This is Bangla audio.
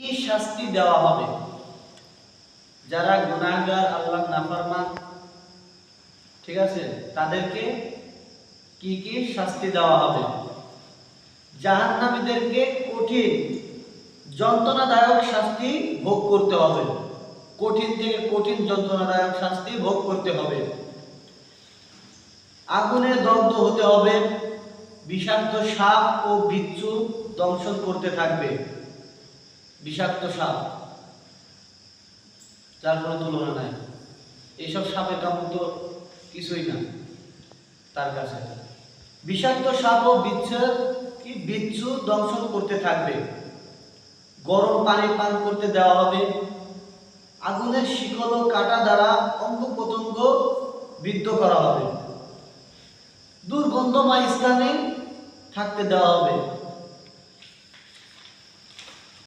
কি শাস্তি দেওয়া হবে? যারা গুনাহগার আল্লাহ নাফরমান, ঠিক আছে, তাদেরকে কি কি শাস্তি দেওয়া হবে? জাহান্নামীদেরকে কঠিন, যন্ত্রণাদায়ক শাস্তি ভোগ করতে হবে। কঠিন থেকে কঠিন যন্ত্রণাদায়ক শাস্তি ভোগ করতে হবে। আগুনে দগ্ধ হতে হবে, বিষাক্ত সাপ ও বিচ্ছু দংশন করতে থাকবে। বিষাক্ত সাপ। যার কোনো তুলনা নাই। এইসব সাপের কামড় তো কিছুই না তার কাছে। বিষাক্ত সাপ ও বিচ্ছু কি বিচ্ছু দংশন করতে থাকবে? গরম পানি পান করতে দেওয়া হবে। আগুনের শিকল ও কাটা দ্বারা অঙ্গ প্রত্যঙ্গ বিদ্ধ করা হবে। দুর্গন্ধময় স্থানে থাকতে দেওয়া হবে।